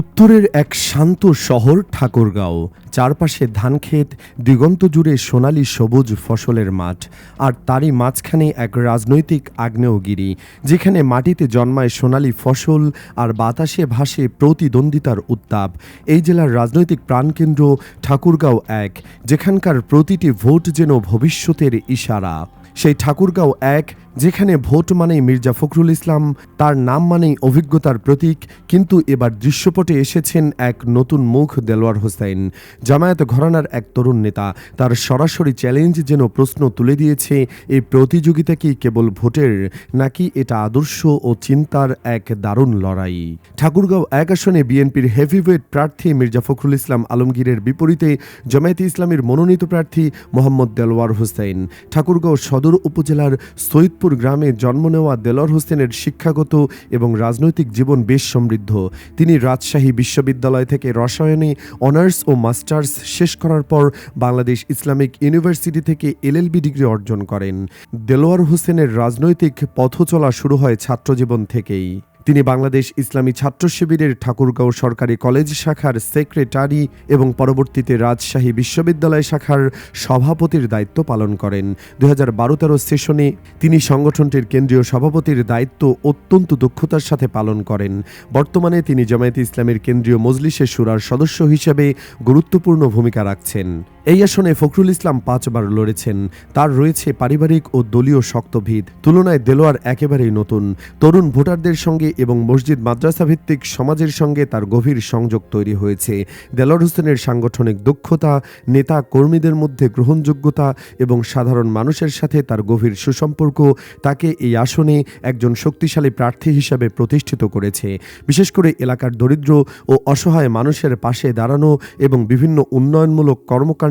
উত্তরের এক শান্ত শহর ঠাকুরগাঁও। চারপাশে ধানক্ষেত, দিগন্ত জুড়ে সোনালি সবুজ ফসলের মাঠ, আর তারই মাঝখানে এক রাজনৈতিক আগ্নেয়গিরি, যেখানে মাটিতে জন্মায় সোনালি ফসল আর বাতাসে ভাসে প্রতিদ্বন্দ্বিতার উত্তাপ। এই জেলার রাজনৈতিক প্রাণকেন্দ্র ঠাকুরগাঁও এক, যেখানকার প্রতিটি ভোট যেন ভবিষ্যতের ইশারা। সেই ঠাকুরগাঁও এক যেখানে ভোট মানেই মির্জা ফখরুল ইসলাম, তার নাম মানেই অভিজ্ঞতার প্রতীক, কিন্তু এবার দৃশ্যপটে এসেছেন এক নতুন মুখ দেলোয়ার হোসেন। জামায়াত ঘরানার এক তরুণ নেতা, তার সরাসরি চ্যালেঞ্জ যেন প্রশ্ন তুলে দিয়েছে, এই প্রতিযোগিতা কি কেবল ভোটের, নাকি এটা আদর্শ ও চিন্তার এক দারুণ লড়াই? ঠাকুরগাঁও এক আসনে বিএনপির হেভিওয়েট প্রার্থী মির্জা ফখরুল ইসলাম আলমগীরের বিপরীতে জামায়াতে ইসলামের মনোনীত প্রার্থী মোহাম্মদ দেলোয়ার হোসেন। ঠাকুরগাঁও সদর উপজেলার সৈয়দপুর গ্রামে জন্ম নেওয়া দেলর হোসেনের শিক্ষাগত এবং রাজনৈতিক জীবন বেশ সমৃদ্ধ। তিনি রাজশাহী বিশ্ববিদ্যালয় থেকে রসায়নে অনার্স ও মাস্টার্স শেষ করার পর বাংলাদেশ ইসলামিক ইউনিভার্সিটি থেকে এলএলবি ডিগ্রি অর্জন করেন। দেলোয়ার হোসেনের রাজনৈতিক পথ চলা শুরু হয় ছাত্রজীবন থেকেই। তিনি বাংলাদেশ ইসলামী ছাত্র শিবিরের ঠাকুরগাঁও সরকারি কলেজ শাখার সেক্রেটারি এবং পরবর্তীতে রাজশাহী বিশ্ববিদ্যালয় শাখার সভাপতির দায়িত্ব পালন করেন। দু হাজার বারো তেরো সেশনে তিনি সংগঠনটির কেন্দ্রীয় সভাপতির দায়িত্ব অত্যন্ত দক্ষতার সাথে পালন করেন। বর্তমানে তিনি জামায়াতে ইসলামের কেন্দ্রীয় মজলিসের সুরার সদস্য হিসেবে গুরুত্বপূর্ণ ভূমিকা রাখছেন। এই আসনে ফখরুল ইসলাম পাঁচবার লড়েছেন। তার রয়েছে পারিবারিক ও দলীয় শক্তভিদ। তুলনায় দেলোয়ার একেবারেই নতুন। তরুণ ভোটারদের সঙ্গে এবং মসজিদ মাদ্রাসা ভিত্তিক সমাজের সঙ্গে তার গভীর সংযোগ তৈরি হয়েছে। দেলোয়ার হোসেনের সাংগঠনিক দক্ষতা, নেতা কর্মীদের মধ্যে গ্রহণযোগ্যতা এবং সাধারণ মানুষের সাথে তার গভীর সুসম্পর্ক তাকে এই আসনে একজন শক্তিশালী প্রার্থী হিসাবে প্রতিষ্ঠিত করেছে। বিশেষ করে এলাকার দরিদ্র ও অসহায় মানুষের পাশে দাঁড়ানো এবং বিভিন্ন উন্নয়নমূলক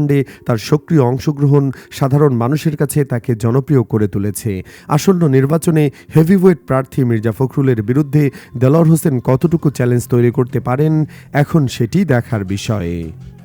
কর্মকাণ্ডে তার সক্রিয় অংশগ্রহণ সাধারণ মানুষের কাছে তাকে জনপ্রিয় করে তুলেছে। আসন্ন নির্বাচনে হেভিওয়েট প্রার্থী মির্জা ফখরুলের বিরুদ্ধে দেলোয়ার হোসেন কতটুকু চ্যালেঞ্জ তৈরি করতে পারেন, এখন সেটি দেখার বিষয়।